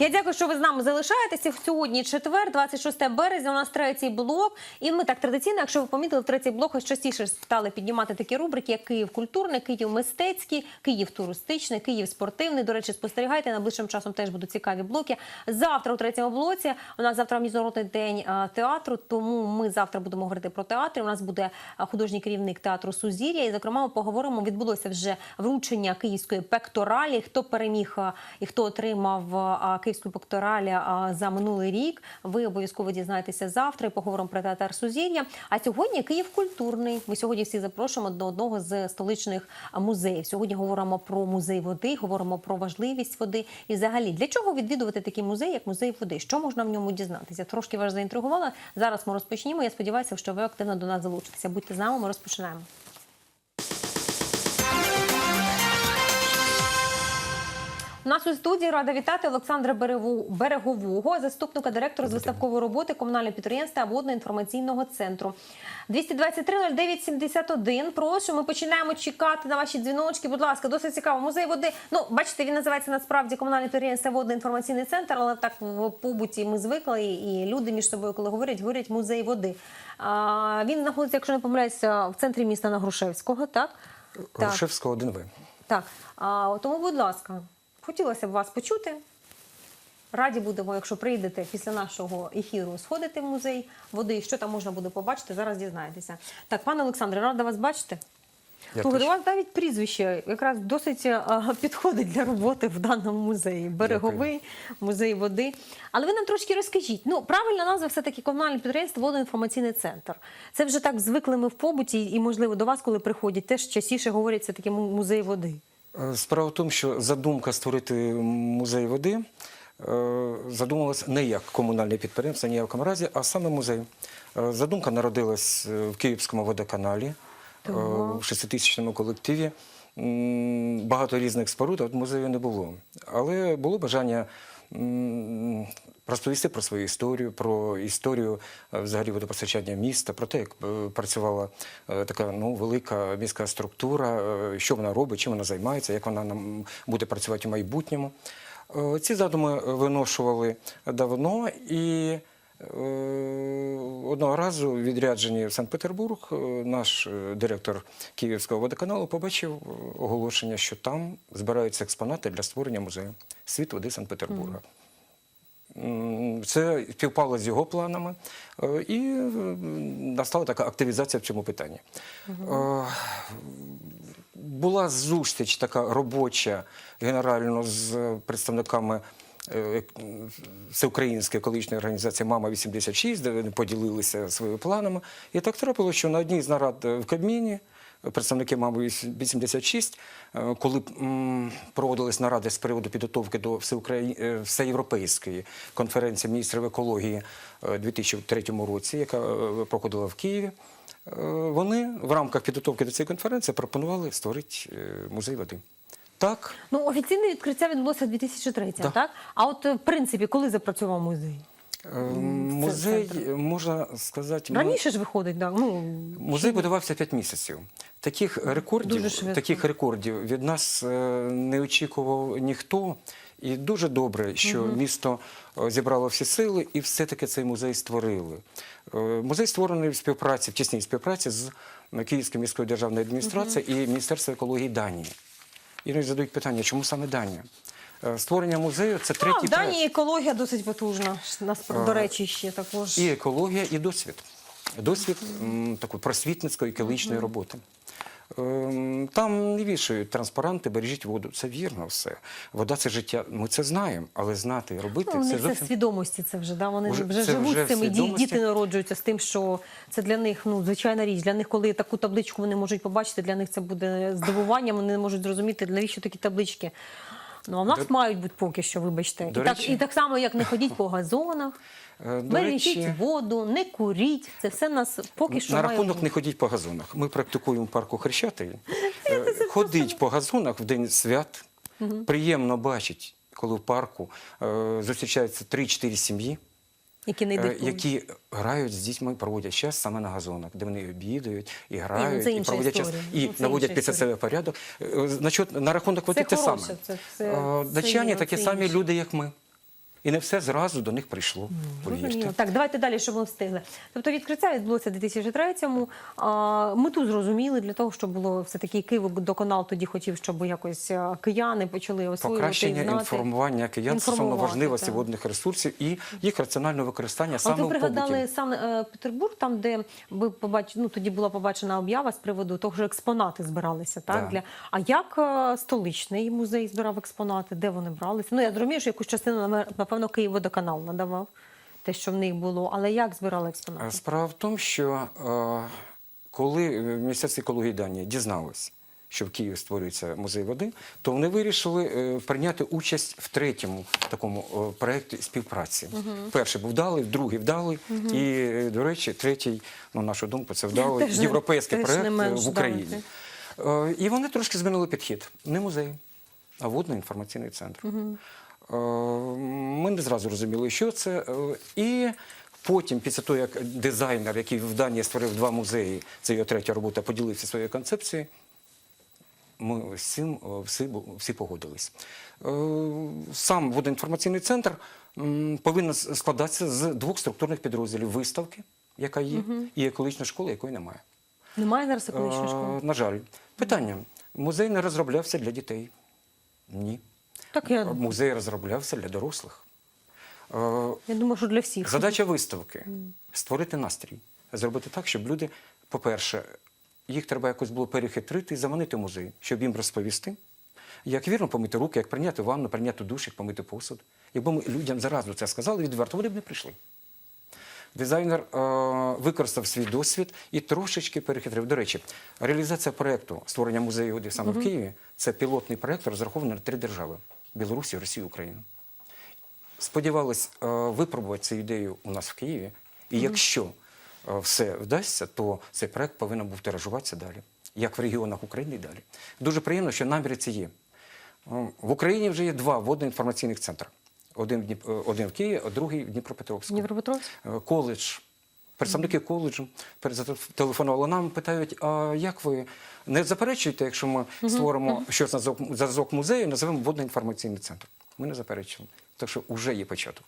Я дякую, що ви з нами залишаєтеся. Сьогодні четвер, 26 березня. У нас третій блок. І ми так традиційно, якщо ви помітили, третій блок частіше стали піднімати такі рубрики, як Київ культурний, Київ мистецький, Київ туристичний, Київ спортивний. До речі, спостерігайте. Найближчим часом теж будуть цікаві блоки. Завтра у третьому блоці. У нас завтра міжнародний день театру. Тому ми завтра будемо говорити про театр. У нас буде художній керівник театру Сузір'я. І зокрема, ми поговоримо. Відбулося вже вручення київської пекторалі. Хто переміг і хто отримав а, київську пекторалі за минулий рік. Ви обов'язково дізнаєтеся завтра. і Поговоримо про театр Сузір'я. А сьогодні Київ культурний. Ми сьогодні всі запрошуємо до одного з столичних музеїв. Сьогодні говоримо про музей води, говоримо про важливість води. І взагалі для чого відвідувати такий музей, як музей води? Що можна в ньому дізнатися? Трошки вас заінтригувала. Зараз ми розпочнімо. Я сподіваюся, що ви активно до нас залучитеся. Будьте з нами, ми розпочинаємо. У нас у студії рада вітати Олександра Берегового, заступника директора з виставкової роботи комунального підприємства водно-інформаційного центру. 223 09 71. Прошу, ми починаємо чекати на ваші дзвіночки. Будь ласка, досить цікаво. Музей води. Ну, бачите, він називається насправді комунальне підприємство водно-інформаційний центр, але так в побуті ми звикли, і люди між собою, коли говорять, говорять музей води. А, він знаходиться, якщо не помиляюся, в центрі міста на Грушевського, так? Так. Грушевського 1В. Так, а, тому, будь ласка, хотілося б вас почути. Раді будемо, якщо прийдете після нашого ефіру, сходити в музей води. Що там можна буде побачити, зараз дізнаєтеся. Так, пане Олександре, рада вас бачити. Я у вас навіть прізвище якраз досить а, підходить для роботи в даному музеї. Береговий музей води. Але ви нам трошки розкажіть. Ну, правильна назва все-таки комунальне підприємство водоінформаційний центр. Це вже так звикли ми в побуті, і, можливо, до вас, коли приходять, теж частіше говорять все таки музей води. Е, Справа в тому, що задумка створити музей води е, задумалась не як комунальне підприємство, ні в якому разі, а саме музей. Е, Задумка народилась в Київському водоканалі в шеститисячному колективі. Багато різних споруд, от музею не було. Але було бажання розповісти про свою історію, про історію е, взагалі водопостачання міста, про те, як е, працювала е, така ну, велика міська структура, що вона робить, чим вона займається, як вона нам буде працювати в майбутньому. Ці задуми виношували давно і. Е, Одного разу в відрядженні в Санкт-Петербург е, наш е, директор Київського водоканалу побачив оголошення, що там збираються експонати для створення музею світ води Санкт-Петербурга. Це співпало з його планами, і настала така активізація в цьому питанні. Була зустріч така робоча генерально з представниками всеукраїнської екологічної організації Мама 86, де вони поділилися своїми планами. І так трапилося, що на одній з нарад е, в Кабміні представники Мами 86, е, коли проводились наради з приводу підготовки до е, всеєвропейської конференції міністрів екології е, у 2003 році, яка е, проходила в Києві. е, Вони в рамках підготовки до цієї конференції пропонували створити е, музей води. Так, Ну, офіційне відкриття відбулося 2003, Да. так? А от, е, в принципі, коли запрацював музей? е, музей, можна сказати, Раніше ж виходить, так. Ну, Музей будувався 5 місяців. Таких рекордів, таких рекордів від нас е, не очікував ніхто. І дуже добре, що місто е, зібрало всі сили і все-таки цей музей створили. Музей створений в співпраці, в тісній співпраці з Київською міською державною адміністрацією і Міністерством екології Данії. Іноді задають питання, чому саме Данія? Е, Створення музею це А, третій в Данії екологія досить потужна. До речі, ще також. І екологія, і досвід. Досвід такої просвітницької екологічної роботи. Ем, Там не вішають транспаранти, бережіть воду. Це вірно все. Вода це життя. Ми це знаємо, але знати і робити Ну, це це зовсім. свідомості, це вже да. Вони Вже- вже, живуть вже з цим. І діти народжуються з тим, що це для них ну звичайна річ. Для них, коли таку табличку вони можуть побачити, для них це буде здивуванням. Вони не можуть зрозуміти, навіщо такі таблички. Ну а в нас До- мають бути поки що, вибачте. До і, так, і так само, як не ходіть по газонах, Е, до бережіть речі, воду, не куріть. Це все нас поки що На має рахунок бути. не ходіть по газонах. Ми практикуємо в парку Хрещатий. Ходіть Ходить по газонах в день свят. Приємно бачить, коли в парку е, зустрічаються 3-4 сім'ї. Які не Е, які грають з дітьми, проводять час саме на газонах, де вони обідають і грають, це і, проводять історія. час і Ну, наводять після себе порядок. Е, Значить, на рахунок води те саме. це- це- Е, це Датчани є, такі це самі люди, як ми. І не все зразу до них прийшло. Зрозуміло. Повірте. Так, давайте далі, щоб ми встигли. Тобто відкриття відбулося у 2003-му. А, Мету зрозуміли для того, щоб було все-таки Київдоканал тоді хотів, щоб якось кияни почали освоювати і Покращення знати. інформування киян стосовно важливості водних ресурсів і їх раціонального використання саме ви пригадали сам е, Петербург, там де ви побачили, ну тоді була побачена об'ява з приводу того, що експонати збиралися. Так Да. для а як е, столичний музей збирав експонати? Де вони бралися? Ну я зрозумію, що якусь частину намер- напевно Київводоканал надавав те, що в них було. Але як збирали експонати? Е, Справа в тому, що е, коли в Міністерстві екології і Данії дізналось, що в Києві створюється музей води, то вони вирішили е, прийняти участь в третьому такому е, проєкті співпраці. Перший був вдалий, другий вдалий, і, е, до речі, третій, на нашу думку, це вдалий європейський проєкт е, в Україні. вдалий, Е, І вони трошки змінили підхід. Не музей, а водно-інформаційний центр. Е, Ми не зразу розуміли, що це. Е, І потім, після того, як дизайнер, який в Данії створив два музеї, це його третя робота, поділився своєю концепцією, ми з цим е, всі, всі погодились. Е, Сам водоінформаційний центр повинен складатися з двох структурних підрозділів: виставки, яка є, і екологічної школи, якої немає. Немає зараз екологічної Е, школи? На жаль, питання: музей не розроблявся для дітей. Ні. Так я, Музей розроблявся для дорослих. Е, я думаю, що для всіх. Задача виставки створити настрій, зробити так, щоб люди, по-перше, їх треба якось було перехитрити і заманити в музей, щоб їм розповісти, як вірно помити руки, як прийняти ванну, прийняти душ, як помити посуд. Якби ми людям заразу це сказали відверто, вони б не прийшли. Дизайнер е, використав свій досвід і трошечки перехитрив. До речі, реалізація проєкту створення музею саме в Києві це пілотний проєкт, розрахований на три держави: Білорусі, Росію, Україну. Сподівались е, випробувати цю ідею у нас в Києві. І якщо е, все вдасться, то цей проект повинен був тиражуватися далі, як в регіонах України і далі. Дуже приємно, що наміри ці є. Е, В Україні вже є два водно-інформаційних центри. Один в, Дніп... один в Києві, а другий в Дніпропетровську. Дніпропетровськ? Коледж. Представники коледжу телефонували нам, питають: а як ви не заперечуєте, якщо ми створимо щось на зразок- музею, називемо водно-інформаційний центр? Ми не заперечуємо. Так що вже є початок.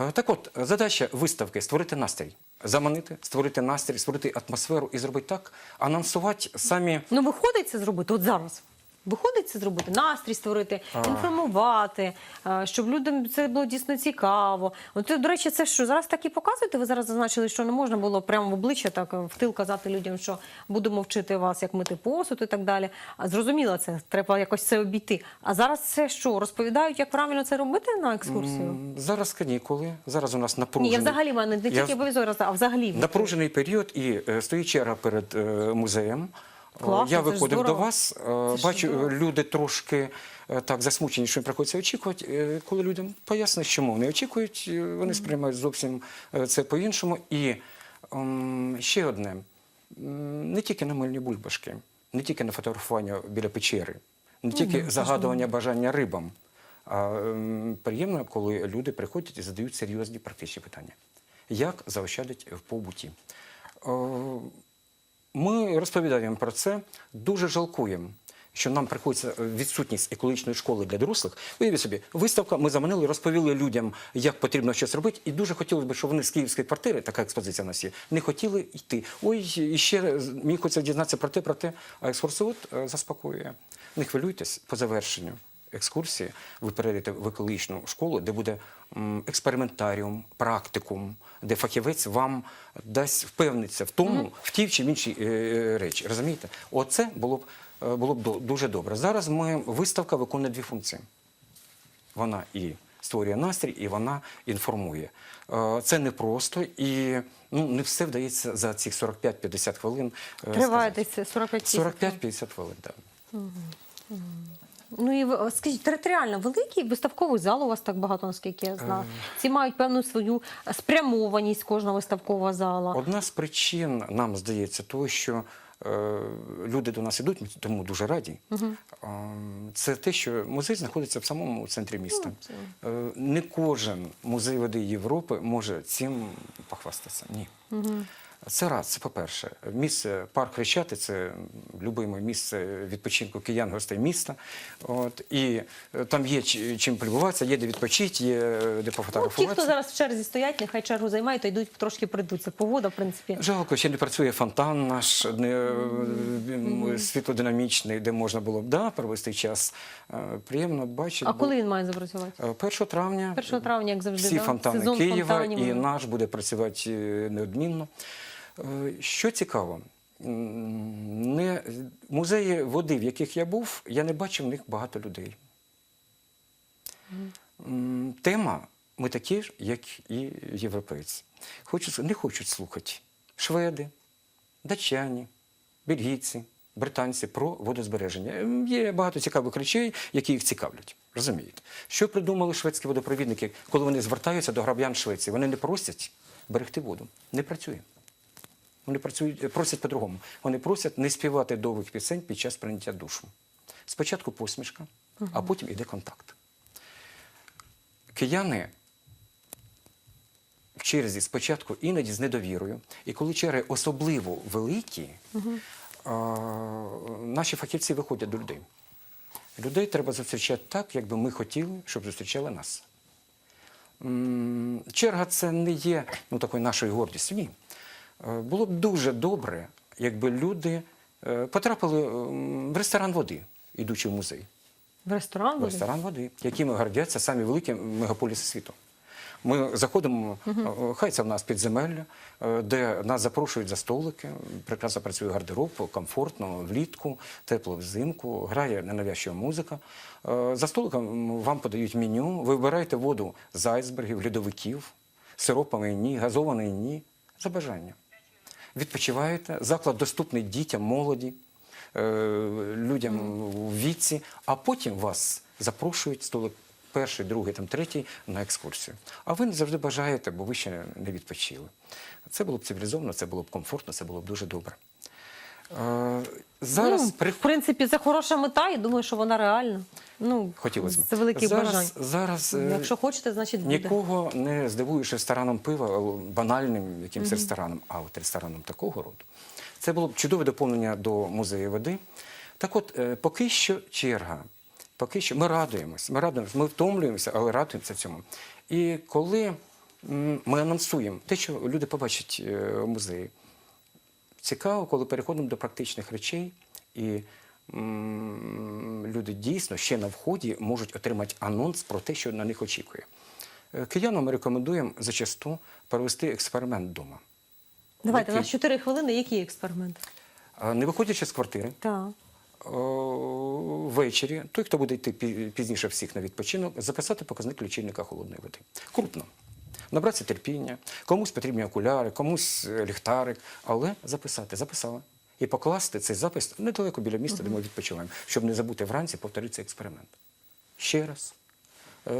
Е, Так от, задача виставки створити настрій, заманити, створити настрій, створити атмосферу і зробити так, анонсувати самі. Ну, виходить це зробити от зараз. Виходить це зробити, настрій створити, інформувати, е, щоб людям це було дійсно цікаво. От, до речі, це що зараз так і показуєте? Ви зараз зазначили, що не можна було прямо в обличчя так е, в тил казати людям, що будемо вчити вас, як мити посуд і так далі. А зрозуміло це, треба якось це обійти. А зараз це що? Розповідають, як правильно це робити на екскурсію? Зараз канікули, зараз у нас Ні, я взагалі мене не Я- тільки обов'язково, а взагалі. Напружений період і е, стоїть черга перед музеєм. Класно, Я виходив до вас, е, Це бачу, здорово. люди трошки е, так засмучені, що їм приходиться очікувати. Е, Коли людям поясниш, чому вони очікують, вони сприймають зовсім це по-іншому. І ще одне: не тільки на мильні бульбашки, не тільки на фотографування біля печери, не тільки загадування бажання рибам. А приємно, коли люди приходять і задають серйозні практичні питання. Як заощадить в побуті? Е, Ми розповідаємо про це, дуже жалкуємо, що нам приходиться е, відсутність екологічної школи для дорослих. Уявіть собі, виставка, ми заманили, розповіли людям, як потрібно щось робити, і дуже хотілося б, щоб вони з київської квартири, така експозиція в нас є, не хотіли йти. Ой, і ще раз, мені хочеться дізнатися про те, про те, а екскурсовод е, заспокоює. Не хвилюйтесь по завершенню екскурсії, ви перейдете в екологічну школу, де буде експериментаріум, практикум, де фахівець вам дасть впевнитися в тому, в тій чи в іншій е, речі. Розумієте? Оце було б, е, було б дуже добре. Зараз ми виставка виконує дві функції. Вона і створює настрій, і вона інформує. Е, Це непросто і ну, не все вдається за ці 45-50 хвилин. Триває десь 45 45-50 хвилин, так. Ну і ви- скажіть, територіально великий виставковий зал у вас так багато, наскільки я знаю. Ці мають певну свою спрямованість кожного виставкового зала. Одна з причин, нам здається, того, що е, люди до нас ідуть, ми тому дуже раді. Е, це те, що музей знаходиться в самому центрі міста. Е, не кожен музей води Європи може цим похвастатися. Ні. Це раз, це по-перше. Місце парк Хрещати це любиме місце відпочинку киян, гостей міста. От, і е, там є чим полюбуватися, є де відпочити, є е, де Ну, ті, хто зараз в черзі стоять, нехай чергу займають, то йдуть трошки прийдуть. Це погода, в принципі. Жалко, ще не працює фонтан наш не, е, світлодинамічний, де можна було б да, провести час. Приємно бачити. А коли він має запрацювати? Е, 1 травня 1 травня, як завжди, всі да? фонтани Сезон Києва фонтанів. і наш буде працювати неодмінно. Е, Що цікаво, не, музеї води, в яких я був, я не бачив в них багато людей. Тема ми такі ж, як і європейці. Хочуть, не хочуть слухати шведи, датчані, бельгійці, британці про водозбереження. Є багато цікавих речей, які їх цікавлять. Розумієте? Що придумали шведські водопровідники, коли вони звертаються до громадян Швеції? Вони не просять берегти воду. Не працює. Вони працюють, просять по-другому. Вони просять не співати довгих пісень під час прийняття душу. Спочатку посмішка, а потім іде контакт. Кияни в черзі спочатку іноді з недовірою. І коли черги особливо великі, а, наші фахівці виходять до людей. Людей треба зустрічати так, як би ми хотіли, щоб зустрічали нас. Черга це не є ну, такою нашою гордістю. Ні. Е, Було б дуже добре, якби люди е, потрапили в ресторан води, ідучи в музей. В ресторан В ресторан води, якими гордяться самі великі мегаполіси світу. Ми заходимо, е, хай це в нас підземелля, де нас запрошують за столики. Прекрасно працює гардероб, комфортно, влітку, тепло взимку, грає ненавязчива музика. За столиком вам подають меню, ви вибираєте воду з айсбергів, льодовиків, сиропами ні, газований ні, за бажанням. Відпочиваєте, заклад доступний дітям, молоді, е, людям у віці, а потім вас запрошують столик перший, другий, там, третій на екскурсію. А ви не завжди бажаєте, бо ви ще не відпочили. Це було б цивілізовано, це було б комфортно, це було б дуже добре. Е, Зараз ну, при... в принципі, це хороша мета, і думаю, що вона реальна. Ну, хотілося б. Це велике зараз, бажання. Зараз е, Якщо хочете, значить буде. Нікого не здивуєш рестораном пива, банальним якимось рестораном, а от рестораном такого роду. Це було б чудове доповнення до музею води. Так от, е, поки що черга. Поки що ми радуємося, ми радуємося, ми втомлюємося, але радуємося цьому. І коли м, ми анонсуємо те, що люди побачать е, в музеї, цікаво, коли переходимо до практичних речей, і м, люди дійсно ще на вході можуть отримати анонс про те, що на них очікує. Е, Киянам ми рекомендуємо зачасту провести експеримент вдома. Давайте, у нас 4 хвилини. Який експеримент? Не виходячи з квартири, Так. ввечері, той, хто буде йти пізніше всіх на відпочинок, записати показник лічильника холодної води. Крупно. Набратися терпіння, комусь потрібні окуляри, комусь е, ліхтарик, але записати, записали. І покласти цей запис недалеко біля міста, де ми відпочиваємо, щоб не забути вранці повторити цей експеримент. Ще раз. Е,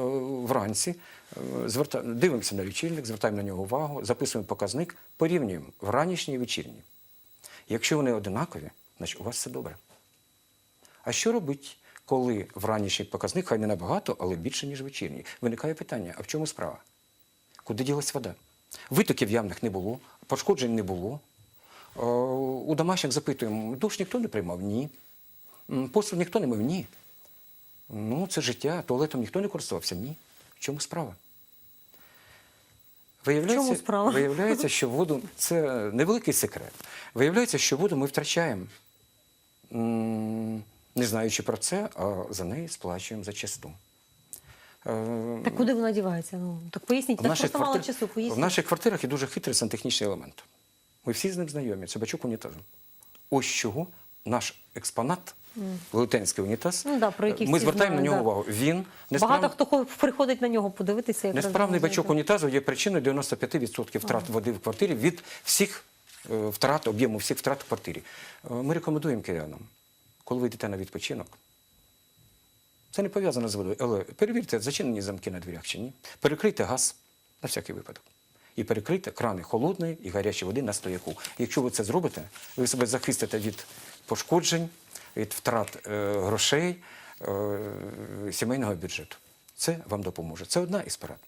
Вранці е, зверта... дивимося на лічильник, звертаємо на нього увагу, записуємо показник, порівнюємо вранішній і вечірній. Якщо вони одинакові, значить у вас все добре. А що робить, коли вранішній показник, хай не набагато, але більше, ніж вечірній? Виникає питання: а в чому справа? Куди ділась вода? Витоків явних не було, пошкоджень не було. Е, У домашніх запитуємо, душ ніхто не приймав? Ні. М, Посуд ніхто не мив? Ні. Ну, це життя, туалетом ніхто не користувався? Ні. В чому справа? Виявляється, чому справа? виявляється, що воду це невеликий секрет. Виявляється, що воду ми втрачаємо, не знаючи про це, а за неї сплачуємо зачасту. Е, Так куди вона дівається? Ну, так поясніть, в так наших, просто мало квартир... часу, в наших квартирах є дуже хитрий сантехнічний елемент. Ми всі з ним знайомі. Це бачок унітазу. Ось чого наш експонат, велетенський унітаз, Ну да, про який ми звертаємо на нього да. увагу. Він Багато хто приходить на нього подивитися. несправний бачок унітазу є причиною 95% втрат води в квартирі від всіх е, втрат, об'єму всіх втрат в квартирі. Е, Ми рекомендуємо киянам, коли ви йдете на відпочинок, це не пов'язано з водою, але перевірте, зачинені замки на дверях чи ні. Перекрийте газ на всякий випадок. І перекрийте крани холодної і гарячої води на стояку. Якщо ви це зробите, ви себе захистите від пошкоджень, від втрат е, грошей, е, сімейного бюджету. Це вам допоможе. Це одна із порад.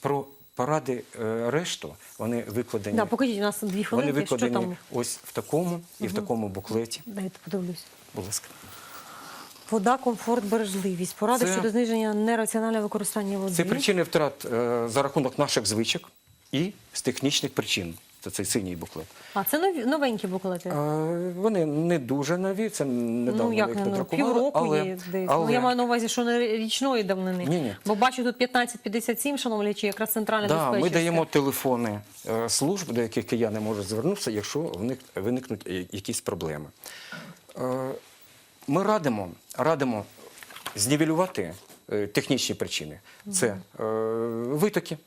Про поради е, решту, вони викладені. Да, покажіть, у нас дві Вони хвилинки, що там? ось в такому і в такому буклеті. Дайте подивлюсь. Будь ласка. Вода, комфорт, бережливість. Поради Це- щодо зниження нераціонального використання води. Це причини втрат е, за рахунок наших звичок і з технічних причин. Це цей синій буклет. А це нові, новенькі буклети. Е, вони не дуже нові, це недавно ну, як їх не ну, надрукували, півроку але, є десь. але Ну, я маю на увазі, що не річної давнини. Ні-ні. Бо бачу тут 1557, шановні глядачі, якраз центральне да, ми даємо телефони е, служб, до яких кияни можуть звернутися, якщо в них виникнуть е, якісь проблеми. Е, Ми радимо, радимо знівелювати е, технічні причини. Це е, витоки,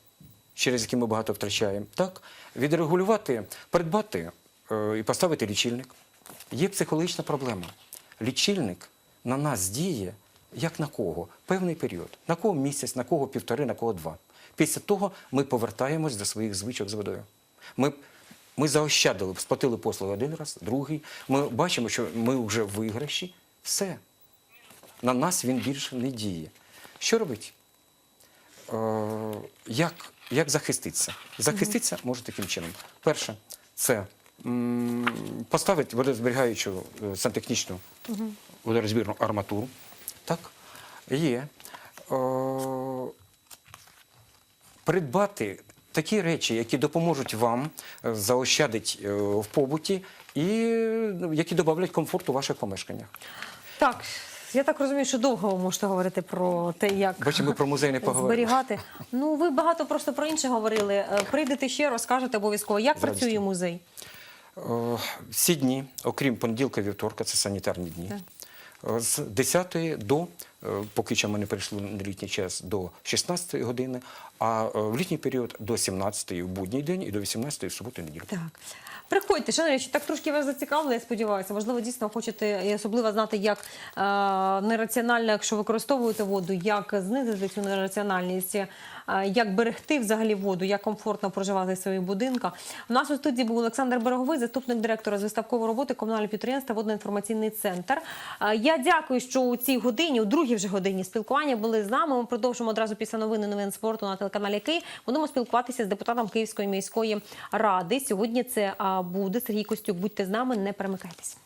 через які ми багато втрачаємо. Так? Відрегулювати, придбати е, і поставити лічильник. Є психологічна проблема. Лічильник на нас діє як на кого? Певний період. На кого місяць, на кого півтори, на кого два. Після того ми повертаємось до своїх звичок з водою. Ми, ми заощадили, сплатили послуги один раз, другий. Ми бачимо, що ми вже в виграші. Все. На нас він більше не діє. Що робить? Е, як, як захиститися? Захиститися може таким чином. Перше, це поставити водозберігаючу е, сантехнічну водорозбірну арматуру. Так? Є. Е, придбати такі речі, які допоможуть вам е, заощадити е, в побуті і е, які додавлять комфорт у ваших помешканнях. Так, я так розумію, що довго ви можете говорити про те, як Бачимо, ми про музей не поговорили. зберігати. Ну, ви багато просто про інше говорили. Е, Прийдете ще, розкажете обов'язково, як З працює музей. Е, Всі дні, окрім понеділка, вівторка, це санітарні дні. Е, З 10 до, е, поки що ми не прийшли на літній час, до 16 години, а е, в літній період до 17 в будній день і до 18 в суботу і неділю. Так. Приходьте, шановні, так трошки вас зацікавили, я сподіваюся. Можливо, дійсно хочете і особливо знати, як е, нераціонально, якщо використовуєте воду, як знизити цю нераціональність, як берегти взагалі воду, як комфортно проживати в своїх будинках. У нас у студії був Олександр Береговий, заступник директора з виставкової роботи комунального підприємства Водно-інформаційний центр. Я дякую, що у цій годині, у другій вже годині спілкування були з нами. Ми продовжимо одразу після новини новин спорту на телеканалі Київ. Будемо спілкуватися з депутатом Київської міської ради. Сьогодні це буде Сергій Костюк. Будьте з нами, не перемикайтесь.